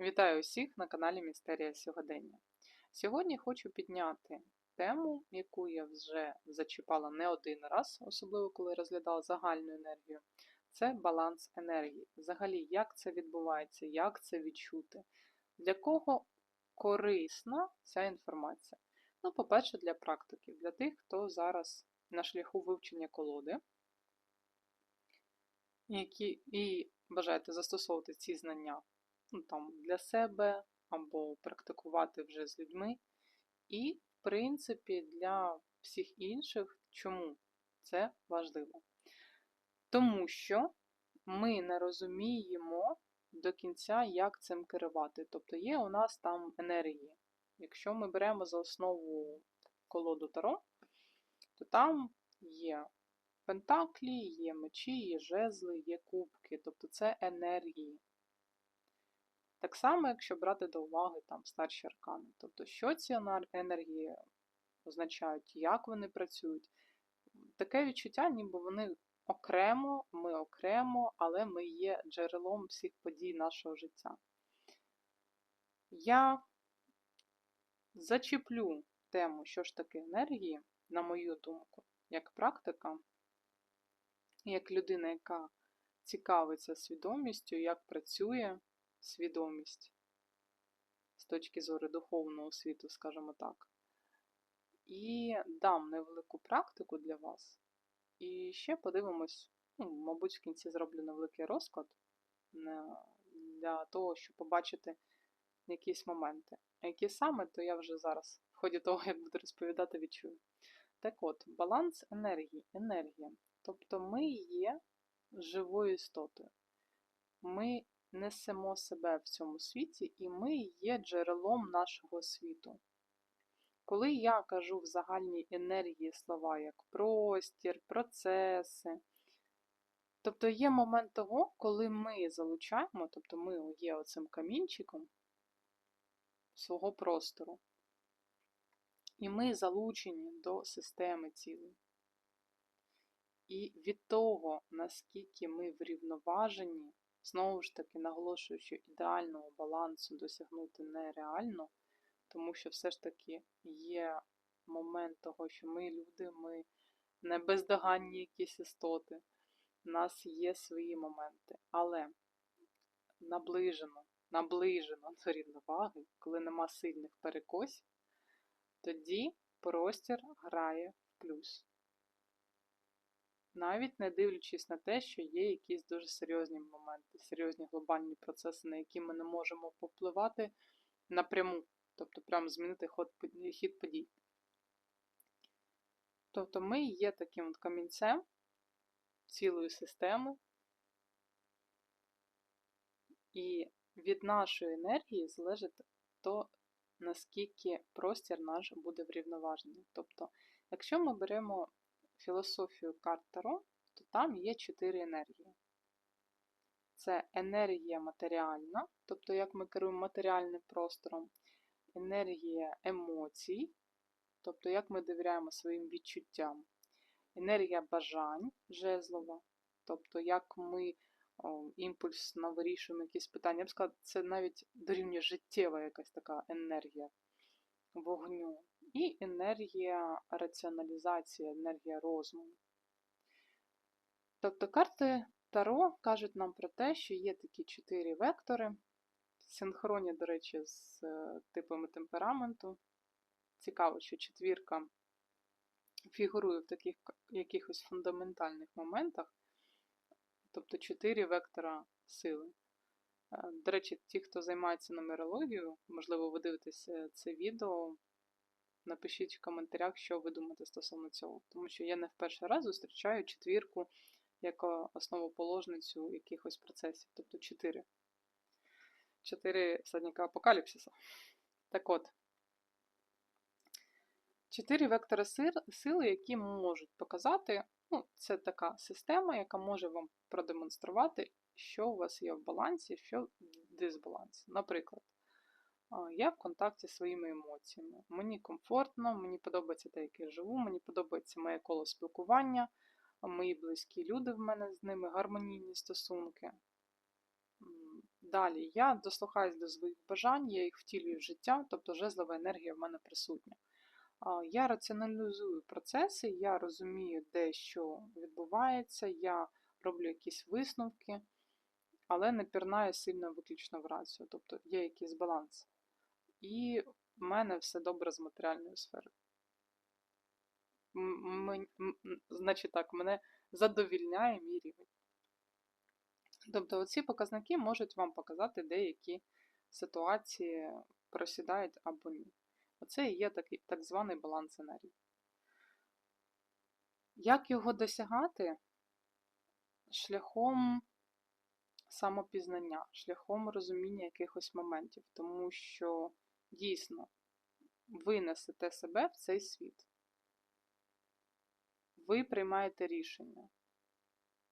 Вітаю усіх на каналі Містерія Сьогодення. Сьогодні хочу підняти тему, яку я вже зачіпала не один раз, особливо коли розглядала загальну енергію. Це баланс енергії. Взагалі, як це відбувається, як це відчути, для кого корисна ця інформація. Ну, по-перше, для практиків, для тих, хто зараз на шляху вивчення колоди, які і бажаєте застосовувати ці знання ну, там, для себе або практикувати вже з людьми. І, в принципі, для всіх інших, чому це важливо? Тому що ми не розуміємо до кінця, як цим керувати. Тобто є у нас там енергії. Якщо ми беремо за основу колоду Таро, то там є пентаклі, є мечі, є жезли, є кубки, тобто це енергії. Так само, якщо брати до уваги там старші аркани. Тобто, що ці енергії означають, як вони працюють. Таке відчуття, ніби вони окремо, ми окремо, але ми є джерелом всіх подій нашого життя. Я зачіплю тему, що ж таке енергії, на мою думку, як практика, як людина, яка цікавиться свідомістю, як працює свідомість з точки зору духовного світу, скажімо так. І дам невелику практику для вас. І ще подивимось, ну, мабуть, в кінці зроблю невеликий розклад для того, щоб побачити якісь моменти. А які саме, то я вже зараз, в ході того, як буду розповідати, відчую. Так от, баланс енергії, енергія. Тобто ми є живою істотою. Ми несемо себе в цьому світі, і ми є джерелом нашого світу. Коли я кажу в загальній енергії слова як простір, процеси, тобто є момент того, коли ми залучаємо, тобто ми є оцим камінчиком свого простору, і ми залучені до системи цілої. І від того, наскільки ми врівноважені, Знову ж таки, наголошую, що ідеального балансу досягнути нереально, тому що все ж таки є момент того, що ми люди, ми не бездоганні якісь істоти. У нас є свої моменти. Але наближено, наближено до рівноваги, коли нема сильних перекосів, тоді простір грає в плюс навіть не дивлячись на те, що є якісь дуже серйозні моменти, серйозні глобальні процеси, на які ми не можемо повпливати напряму, тобто прямо змінити ход, хід подій. Тобто ми є таким от камінцем цілої системи, і від нашої енергії залежить то, наскільки простір наш буде врівноважений. Тобто, якщо ми беремо філософію карт Таро, то там є чотири енергії. Це енергія матеріальна, тобто як ми керуємо матеріальним простором, енергія емоцій, тобто як ми довіряємо своїм відчуттям, енергія бажань жезлова, тобто як ми о, імпульсно вирішуємо якісь питання. Я б сказала, це навіть дорівнює життєва якась така енергія вогню і енергія раціоналізації, енергія розуму. Тобто карти Таро кажуть нам про те, що є такі чотири вектори, синхронні, до речі, з е, типами темпераменту. Цікаво, що четвірка фігурує в таких якихось фундаментальних моментах, тобто чотири вектора сили. Е, до речі, ті, хто займається нумерологією, можливо, ви дивитеся це відео, Напишіть в коментарях, що ви думаєте стосовно цього. Тому що я не в перший раз зустрічаю четвірку як основоположницю якихось процесів, тобто чотири. Чотири всадника апокаліпсиса. Так от, чотири вектори сили, які можуть показати, ну, це така система, яка може вам продемонструвати, що у вас є в балансі, що в дисбалансі. Наприклад, я в контакті зі своїми емоціями. Мені комфортно, мені подобається те, як я живу, мені подобається моє коло спілкування, мої близькі люди в мене з ними, гармонійні стосунки. Далі, я дослухаюсь до своїх бажань, я їх втілюю в життя, тобто жезлова енергія в мене присутня. Я раціоналізую процеси, я розумію, де що відбувається, я роблю якісь висновки, але не пірнаю сильно виключно в рацію, тобто є якийсь баланс. І в мене все добре з матеріальною сферою. Значить так, мене задовільняє мій рівень. Тобто оці показники можуть вам показати деякі ситуації просідають або ні. Оце і є такий так званий баланс енергії. Як його досягати? Шляхом самопізнання, шляхом розуміння якихось моментів, тому що дійсно ви несете себе в цей світ. Ви приймаєте рішення.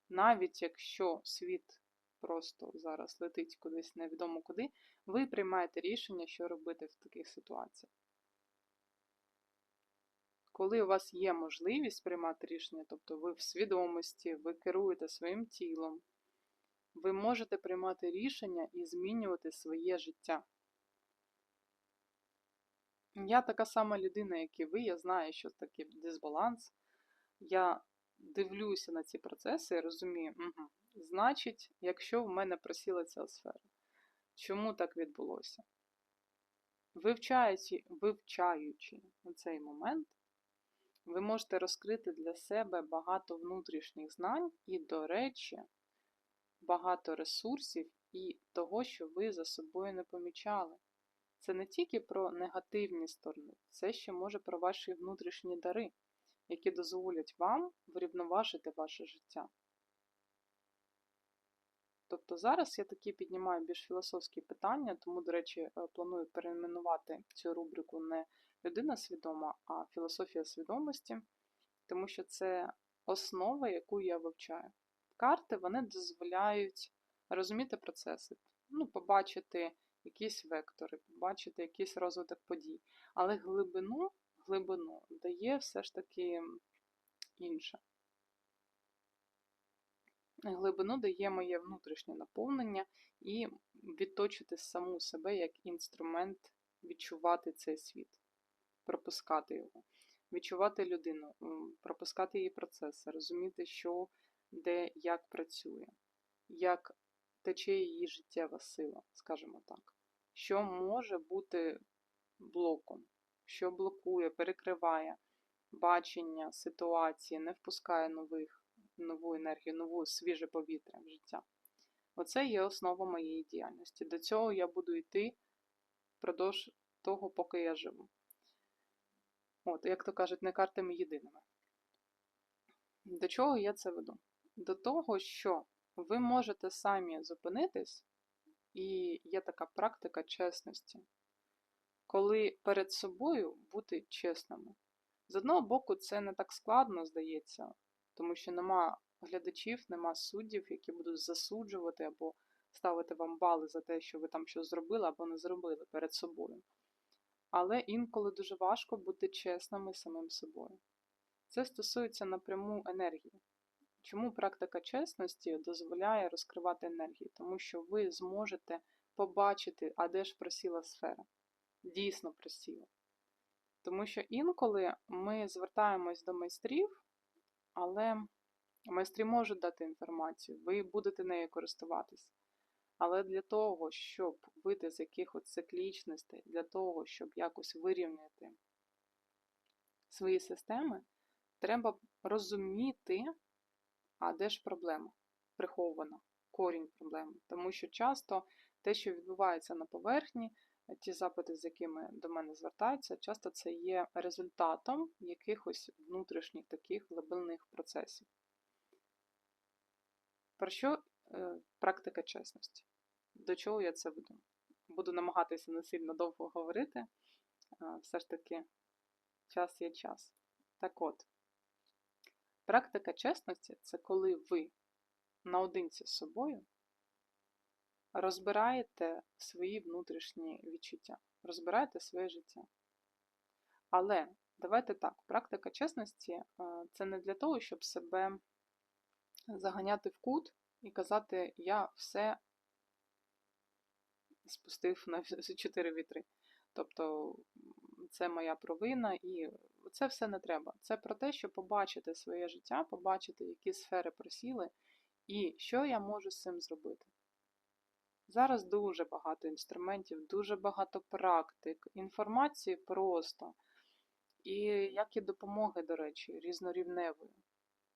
Навіть якщо світ просто зараз летить кудись невідомо куди, ви приймаєте рішення, що робити в таких ситуаціях. Коли у вас є можливість приймати рішення, тобто ви в свідомості, ви керуєте своїм тілом, ви можете приймати рішення і змінювати своє життя. Я така сама людина, як і ви, я знаю, що таке дисбаланс. Я дивлюся на ці процеси і розумію, угу, значить, якщо в мене просіла ця сфера, чому так відбулося? Вивчаючи, вивчаючи цей момент, ви можете розкрити для себе багато внутрішніх знань і, до речі, багато ресурсів і того, що ви за собою не помічали. Це не тільки про негативні сторони, це ще може про ваші внутрішні дари, які дозволять вам врівноважити ваше життя. Тобто зараз я такі піднімаю більш філософські питання, тому, до речі, е, планую перейменувати цю рубрику не людина свідома, а філософія свідомості, тому що це основа, яку я вивчаю. Карти вони дозволяють розуміти процеси, ну, побачити якісь вектори, побачити якийсь розвиток подій. Але глибину, глибину дає все ж таки інше. Глибину дає моє внутрішнє наповнення і відточити саму себе як інструмент відчувати цей світ, пропускати його, відчувати людину, пропускати її процеси, розуміти, що де як працює, як тече її життєва сила, скажімо так, що може бути блоком, що блокує, перекриває бачення ситуації, не впускає нових, нову енергію, нову свіже повітря в життя. Оце є основа моєї діяльності. До цього я буду йти впродовж того, поки я живу. От, як то кажуть, не картами єдиними. До чого я це веду? До того, що ви можете самі зупинитись, і є така практика чесності, коли перед собою бути чесними. З одного боку, це не так складно, здається, тому що нема глядачів, нема суддів, які будуть засуджувати або ставити вам бали за те, що ви там щось зробили або не зробили перед собою. Але інколи дуже важко бути чесними самим собою. Це стосується напряму енергії. Чому практика чесності дозволяє розкривати енергію? Тому що ви зможете побачити, а де ж просіла сфера. Дійсно просіла. Тому що інколи ми звертаємось до майстрів, але майстри можуть дати інформацію, ви будете нею користуватись. Але для того, щоб вийти з якихось циклічностей, для того, щоб якось вирівняти свої системи, треба розуміти, а де ж проблема прихована, корінь проблеми. Тому що часто те, що відбувається на поверхні, ті запити, з якими до мене звертаються, часто це є результатом якихось внутрішніх таких глибинних процесів. Про що е, практика чесності? До чого я це веду? Буду намагатися не сильно довго говорити, е, все ж таки, час є час. Так от, практика чесності це коли ви наодинці з собою розбираєте свої внутрішні відчуття, розбираєте своє життя. Але давайте так, практика чесності е, це не для того, щоб себе заганяти в кут і казати, я все спустив на чотири вітри. Тобто це моя провина, і це все не треба. Це про те, щоб побачити своє життя, побачити, які сфери просіли, і що я можу з цим зробити. Зараз дуже багато інструментів, дуже багато практик, інформації просто. І як і допомоги, до речі, різнорівневої.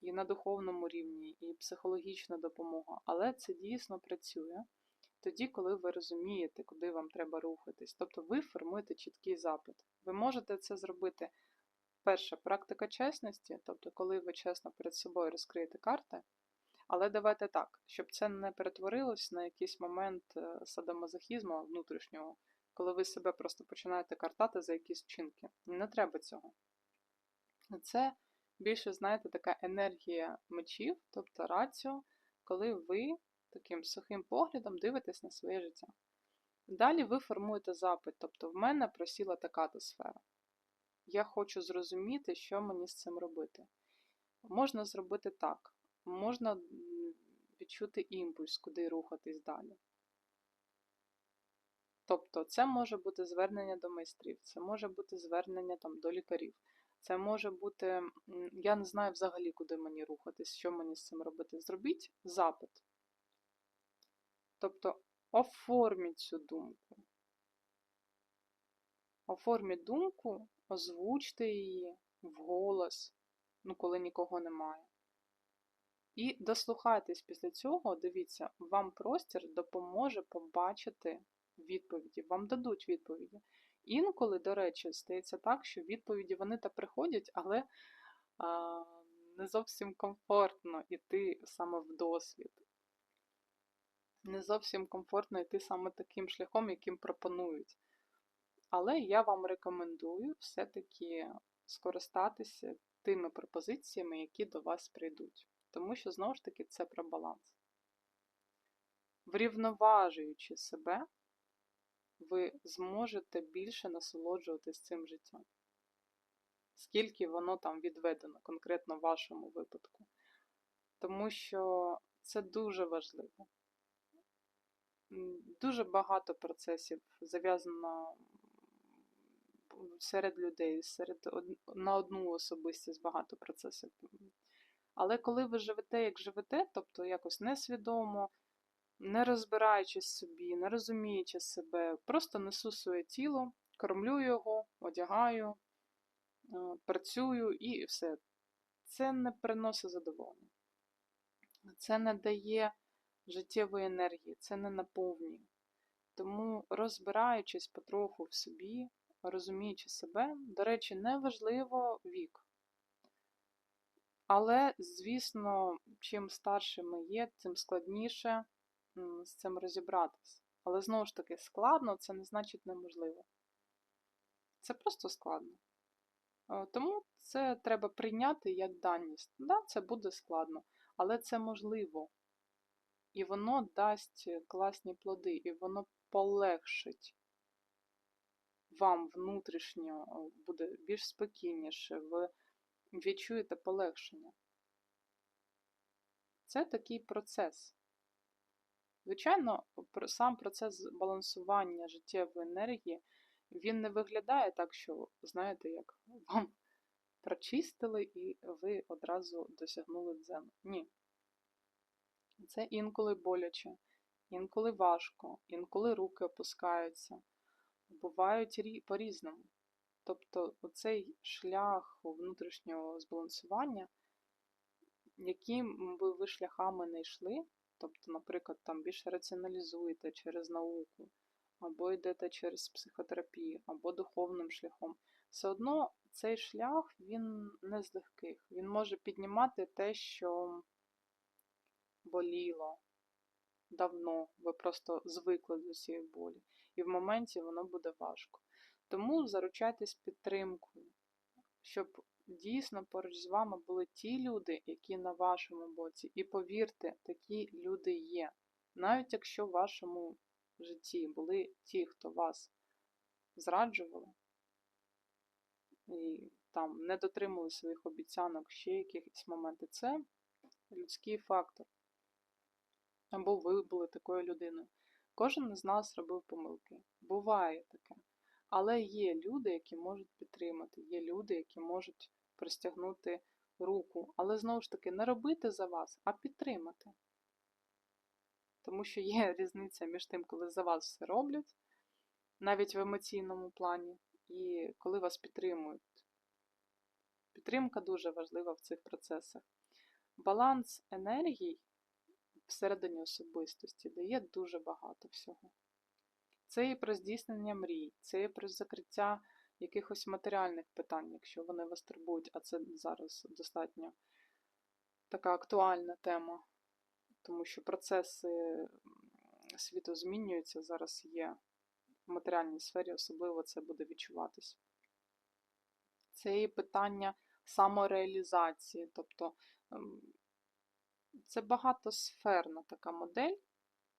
І на духовному рівні, і психологічна допомога. Але це дійсно працює тоді, коли ви розумієте, куди вам треба рухатись. Тобто ви формуєте чіткий запит. Ви можете це зробити. Перша практика чесності, тобто, коли ви чесно перед собою розкриєте карти. Але давайте так, щоб це не перетворилось на якийсь момент е, садомазохізму внутрішнього, коли ви себе просто починаєте картати за якісь вчинки. Не треба цього. Це більше, знаєте, така енергія мечів, тобто раціо, коли ви таким сухим поглядом дивитесь на своє життя. Далі ви формуєте запит, тобто в мене просіла така-то сфера. Я хочу зрозуміти, що мені з цим робити. Можна зробити так. Можна відчути імпульс, куди рухатись далі. Тобто, це може бути звернення до майстрів, це може бути звернення там, до лікарів, це може бути, я не знаю взагалі, куди мені рухатись, що мені з цим робити. Зробіть запит. Тобто, оформіть цю думку. Оформіть думку, озвучте її вголос, ну, коли нікого немає. І дослухайтесь після цього, дивіться, вам простір допоможе побачити відповіді, вам дадуть відповіді. Інколи, до речі, стається так, що відповіді вони та приходять, але а, не зовсім комфортно йти саме в досвід. Не зовсім комфортно йти саме таким шляхом, яким пропонують. Але я вам рекомендую все-таки скористатися тими пропозиціями, які до вас прийдуть. Тому що, знову ж таки, це про баланс. Врівноважуючи себе, ви зможете більше насолоджуватись цим життям. Скільки воно там відведено, конкретно в вашому випадку. Тому що це дуже важливо. Дуже багато процесів зав'язано серед людей, серед на одну особистість багато процесів. Але коли ви живете, як живете, тобто якось несвідомо, не розбираючись собі, не розуміючи себе, просто несу своє тіло, кормлю його, одягаю, е, працюю і все. Це не приносить задоволення. Це не дає життєвої енергії, це не наповнює. Тому розбираючись потроху в собі, розуміючи себе, до речі, не важливо вік. Але, звісно, чим старше ми є, тим складніше з цим розібратись. Але знову ж таки, складно це не значить неможливо. Це просто складно. Е, Тому це треба прийняти як даність. Да, це буде складно, але це можливо. І воно дасть класні плоди, і воно полегшить вам внутрішньо, е, буде більш спокійніше, ви відчуєте полегшення. Це такий процес. Звичайно, сам процес балансування життєвої енергії, він не виглядає так, що, знаєте, як вам прочистили і ви одразу досягнули дзену. Ні. Це інколи боляче, інколи важко, інколи руки опускаються. Бувають рі- по-різному. Тобто оцей шлях внутрішнього збалансування, яким би ви шляхами не йшли, тобто, наприклад, там більше раціоналізуєте через науку, або йдете через психотерапію, або духовним шляхом, все одно цей шлях він не з легких. Він може піднімати те, що боліло давно, ви просто звикли до цієї болі. І в моменті воно буде важко. Тому заручайтесь підтримкою, щоб дійсно поруч з вами були ті люди, які на вашому боці. І повірте, такі люди є. Навіть якщо в вашому житті були ті, хто вас зраджували і там не дотримали своїх обіцянок, ще якісь моменти, це людський фактор. Або ви були такою людиною. Кожен з нас робив помилки. Буває таке. Але є люди, які можуть підтримати, є люди, які можуть простягнути руку. Але знову ж таки, не робити за вас, а підтримати. Тому що є різниця між тим, коли за вас все роблять, навіть в емоційному плані, і коли вас підтримують. Підтримка дуже важлива в цих процесах. Баланс енергій всередині особистості дає дуже багато всього. Це і про здійснення мрій, це і про закриття якихось матеріальних питань, якщо вони вас турбують, а це зараз достатньо така актуальна тема, тому що процеси світу змінюються, зараз є в матеріальній сфері, особливо це буде відчуватись. Це і питання самореалізації, тобто це багатосферна така модель,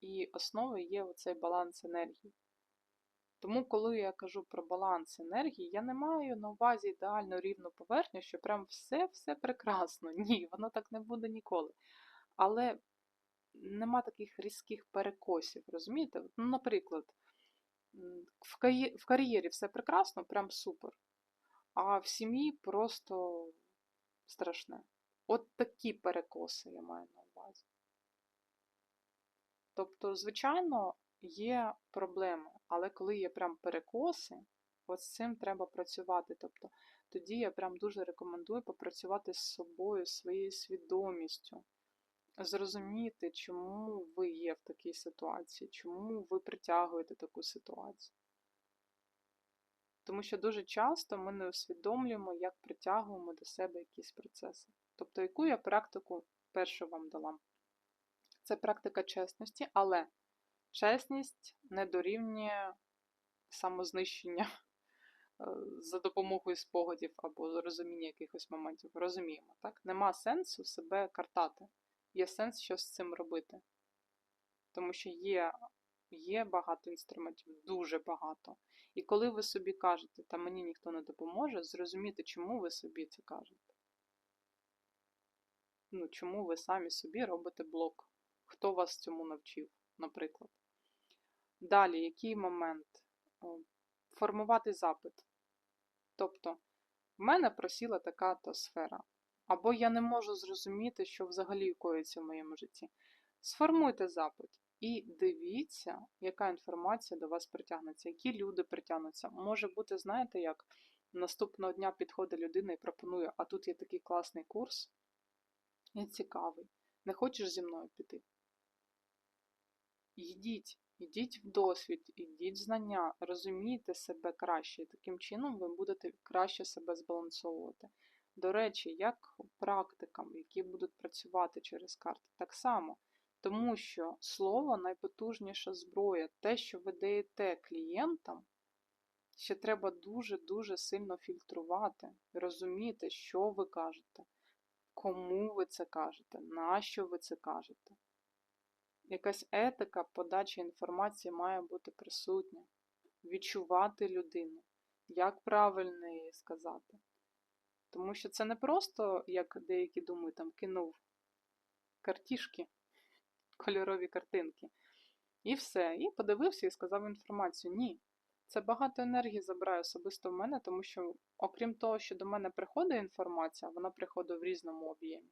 і основою є оцей баланс енергії. Тому, коли я кажу про баланс енергії, я не маю на увазі ідеально рівну поверхню, що прям все-все прекрасно. Ні, воно так не буде ніколи. Але нема таких різких перекосів, розумієте? Ну, Наприклад, в кар'єрі все прекрасно, прям супер. А в сім'ї просто страшне. От такі перекоси я маю на увазі. Тобто, звичайно, є проблеми, але коли є прям перекоси, от з цим треба працювати. Тобто, тоді я прям дуже рекомендую попрацювати з собою, своєю свідомістю, зрозуміти, чому ви є в такій ситуації, чому ви притягуєте таку ситуацію. Тому що дуже часто ми не усвідомлюємо, як притягуємо до себе якісь процеси. Тобто, яку я практику першу вам дала? Це практика чесності, але чесність не дорівнює самознищення е, за допомогою спогадів або розуміння якихось моментів. Розуміємо, так? Нема сенсу себе картати. Є сенс що з цим робити. Тому що є є багато інструментів, дуже багато. І коли ви собі кажете, та мені ніхто не допоможе, зрозуміти, чому ви собі це кажете. Ну, Чому ви самі собі робите блок? Хто вас цьому навчив, наприклад. Далі, який момент? Формувати запит. Тобто, в мене просіла така то сфера. Або я не можу зрозуміти, що взагалі коїться в моєму житті. Сформуйте запит. І дивіться, яка інформація до вас притягнеться, які люди притягнуться. Може бути, знаєте, як наступного дня підходить людина і пропонує, а тут є такий класний курс, він цікавий. Не хочеш зі мною піти? Йдіть, йдіть в досвід, йдіть в знання, розумійте себе краще, і таким чином ви будете краще себе збалансовувати. До речі, як практикам, які будуть працювати через карти, так само. Тому що слово найпотужніша зброя. Те, що ви даєте клієнтам, ще треба дуже-дуже сильно фільтрувати, розуміти, що ви кажете, кому ви це кажете, на що ви це кажете. Якась етика подачі інформації має бути присутня, відчувати людину, як правильно її сказати. Тому що це не просто, як деякі думають, там кинув картішки кольорові картинки. І все. І подивився і сказав інформацію. Ні. Це багато енергії забирає особисто в мене, тому що, окрім того, що до мене приходить інформація, вона приходить в різному об'ємі.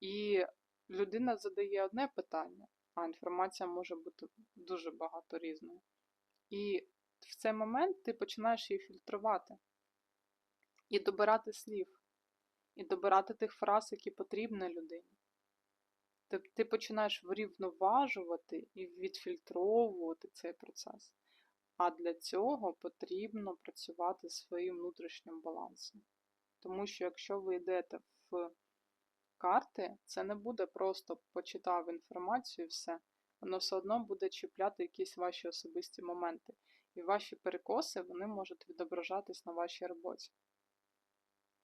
І людина задає одне питання, а інформація може бути дуже багато різною. І в цей момент ти починаєш її фільтрувати і добирати слів, і добирати тих фраз, які потрібні людині. Ти, ти починаєш врівноважувати і відфільтровувати цей процес. А для цього потрібно працювати своїм внутрішнім балансом. Тому що якщо ви йдете в карти, це не буде просто почитав інформацію і все. Воно все одно буде чіпляти якісь ваші особисті моменти. І ваші перекоси вони можуть відображатись на вашій роботі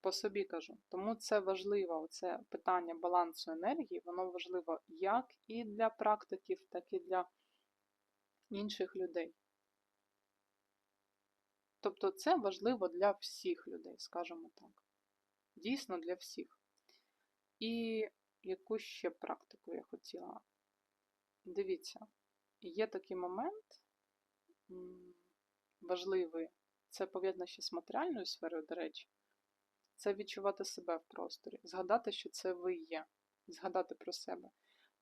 по собі кажу. Тому це важливо, це питання балансу енергії, воно важливо як і для практиків, так і для інших людей. Тобто це важливо для всіх людей, скажімо так. Дійсно для всіх. І яку ще практику я хотіла? Дивіться, є такий момент важливий, це пов'язано ще з матеріальною сферою, до речі, це відчувати себе в просторі, згадати, що це ви є, згадати про себе.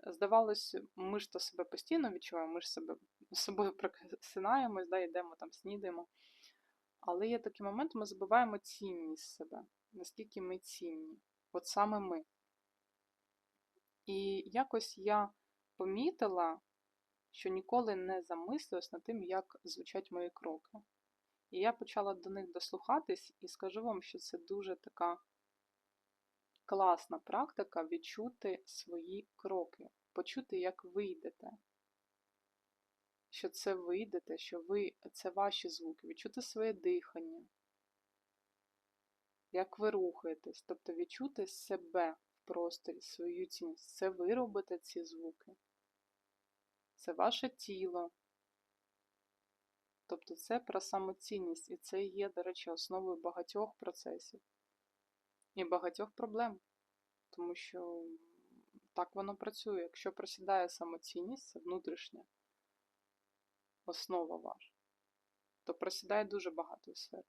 Здавалось, ми ж то себе постійно відчуваємо, ми ж себе собою просинаємось, да, йдемо там, снідаємо. Але є такий момент, ми забуваємо цінність себе, наскільки ми цінні. От саме ми. І якось я помітила, що ніколи не замислювалась над тим, як звучать мої кроки. І я почала до них дослухатись, і скажу вам, що це дуже така класна практика відчути свої кроки, почути, як ви йдете. Що це ви йдете, що ви це ваші звуки, відчути своє дихання, як ви рухаєтесь, тобто відчути себе в просторі, свою цінність. Це ви робите ці звуки. Це ваше тіло. Тобто це про самоцінність, і це є, до речі, основою багатьох процесів і багатьох проблем. Тому що так воно працює. Якщо просідає самоцінність, це внутрішня основа ваша, то просідає дуже багато сфер.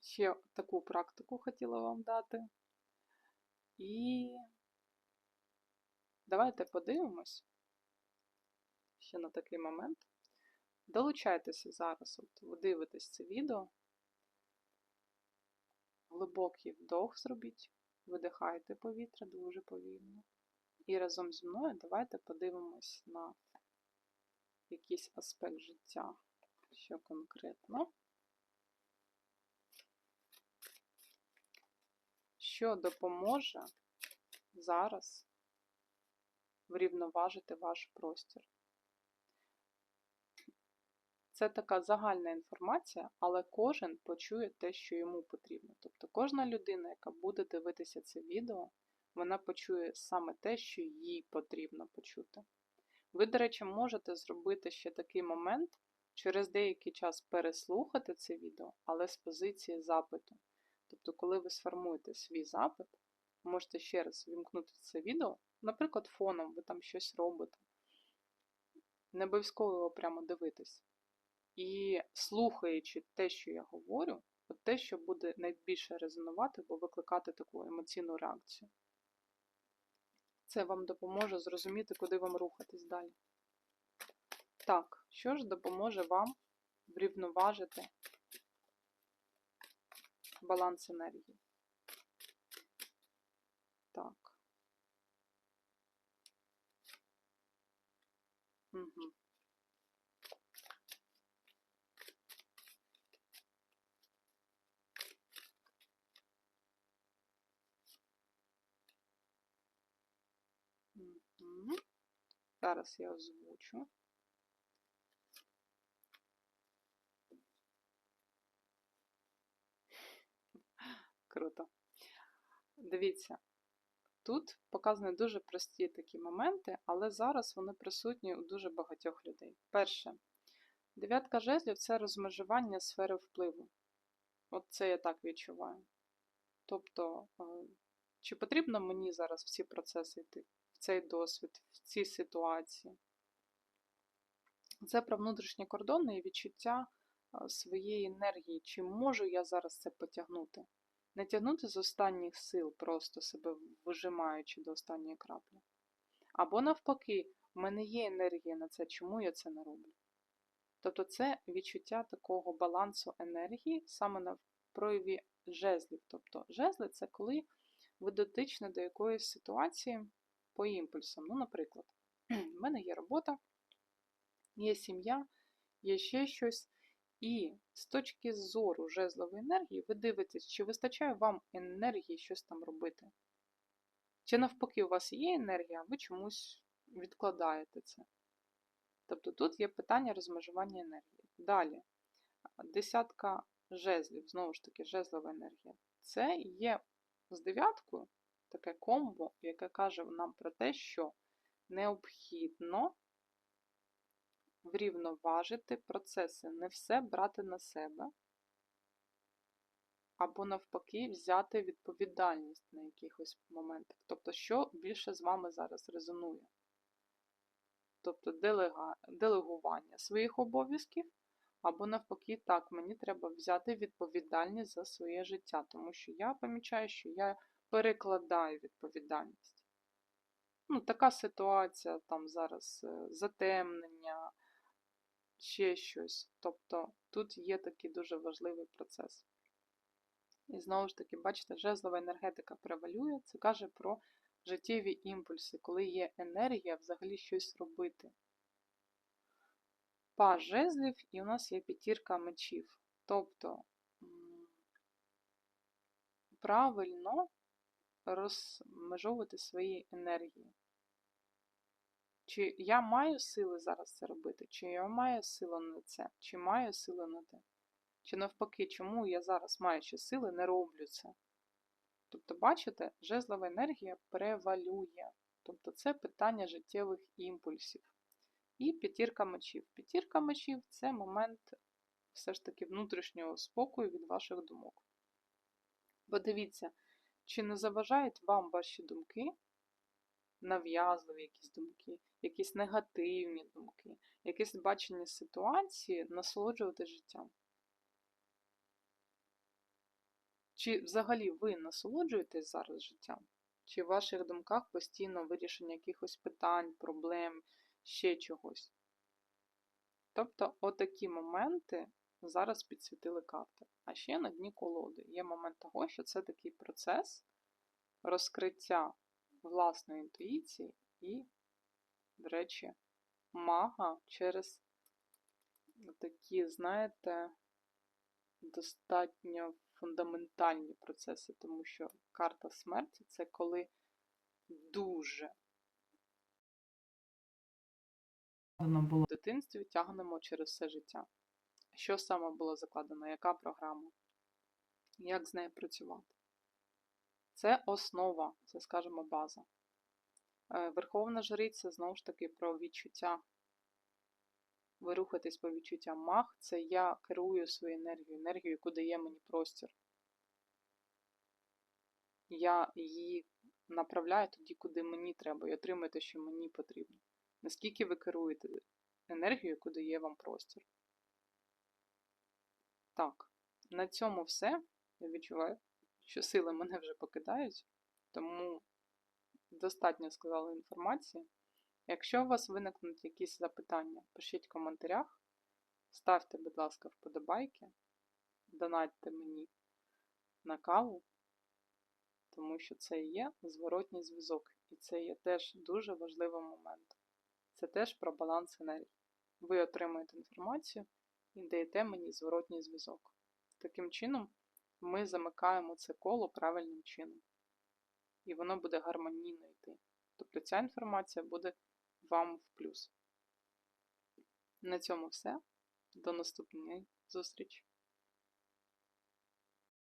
Ще таку практику хотіла вам дати. І давайте подивимось ще на такий момент. Долучайтеся зараз, от ви дивитесь це відео. Глибокий вдох зробіть, видихайте повітря дуже повільно. І разом зі мною давайте подивимось на якийсь аспект життя, що конкретно. Що допоможе зараз врівноважити ваш простір. Це така загальна інформація, але кожен почує те, що йому потрібно. Тобто кожна людина, яка буде дивитися це відео, вона почує саме те, що їй потрібно почути. Ви, до речі, можете зробити ще такий момент, через деякий час переслухати це відео, але з позиції запиту. Тобто, коли ви сформуєте свій запит, можете ще раз вімкнути це відео, наприклад, фоном, ви там щось робите. Не обов'язково його прямо дивитись. І слухаючи те, що я говорю, от те, що буде найбільше резонувати, або викликати таку емоційну реакцію. Це вам допоможе зрозуміти, куди вам рухатись далі. Так, що ж допоможе вам врівноважити баланс енергії? Так. Угу. Зараз я озвучу. Круто. Дивіться, тут показані дуже прості такі моменти, але зараз вони присутні у дуже багатьох людей. Перше, дев'ятка жезлів це розмежування сфери впливу. От це я так відчуваю. Тобто, е, чи потрібно мені зараз в ці процеси йти? Цей досвід, в цій ситуації. Це про внутрішні кордони і відчуття своєї енергії. Чи можу я зараз це потягнути? Не тягнути з останніх сил, просто себе вижимаючи до останньої краплі. Або навпаки, в мене є енергія на це, чому я це не роблю? Тобто це відчуття такого балансу енергії саме на прояві жезлів. Тобто жезли це коли ви дотичні до якоїсь ситуації по імпульсам. Ну, наприклад, в мене є робота, є сім'я, є ще щось. І з точки зору жезлової енергії, ви дивитесь, чи вистачає вам енергії щось там робити. Чи навпаки, у вас є енергія, ви чомусь відкладаєте це. Тобто тут є питання розмежування енергії. Далі, десятка жезлів, знову ж таки, жезлова енергія. Це є з дев'яткою таке комбо, яке каже нам про те, що необхідно врівноважити процеси, не все брати на себе, або, навпаки, взяти відповідальність на якихось моментах. Тобто, що більше з вами зараз резонує. тобто делега... делегування своїх обов'язків, або навпаки, так, мені треба взяти відповідальність за своє життя, тому що я помічаю, що я перекладаю відповідальність. Ну, така ситуація, там зараз е, затемнення, ще щось. Тобто тут є такий дуже важливий процес. І знову ж таки, бачите, жезлова енергетика превалює, це каже про життєві імпульси, коли є енергія взагалі щось робити. Паж жезлів, і у нас є п'ятірка мечів. Тобто правильно розмежовувати свої енергії. Чи я маю сили зараз це робити, чи я маю силу на це, чи маю силу на те. Чи навпаки, чому я зараз, маючи сили, не роблю це? Тобто, бачите, жезлова енергія превалює. Тобто це питання життєвих імпульсів. І п'ятірка мечів. П'ятірка мечів це момент все ж таки внутрішнього спокою від ваших думок. Подивіться, чи не заважають вам ваші думки, нав'язливі якісь думки, якісь негативні думки, якесь бачення ситуації насолоджувати життям? Чи взагалі ви насолоджуєтесь зараз життям? Чи в ваших думках постійно вирішення якихось питань, проблем, ще чогось? Тобто, отакі моменти зараз підсвітили карти. А ще на дні колоди є момент того, що це такий процес розкриття власної інтуїції і, до речі, мага через такі, знаєте, достатньо фундаментальні процеси, тому що карта смерті це коли дуже було в дитинстві, тягнемо через все життя. Що саме було закладено, яка програма? Як з нею працювати? Це основа, це, скажімо, база. Е, Верховна жриця знову ж таки про відчуття. Ви рухаєтесь по відчуттям маг, це я керую свою енергію, енергію, яку дає мені простір. Я її направляю тоді, куди мені треба, і отримую те, що мені потрібно. Наскільки ви керуєте енергію, яку дає вам простір? Так, на цьому все. Я відчуваю, що сили мене вже покидають, тому достатньо сказала інформації. Якщо у вас виникнуть якісь запитання, пишіть в коментарях, ставте, будь ласка, вподобайки, донатьте мені на каву, тому що це є зворотній зв'язок, і це є теж дуже важливий момент. Це теж про баланс енергії. Ви отримуєте інформацію і даєте мені зворотній зв'язок. Таким чином, ми замикаємо це коло правильним чином. І воно буде гармонійно йти. Тобто ця інформація буде вам в плюс. На цьому все. До наступної зустрічі!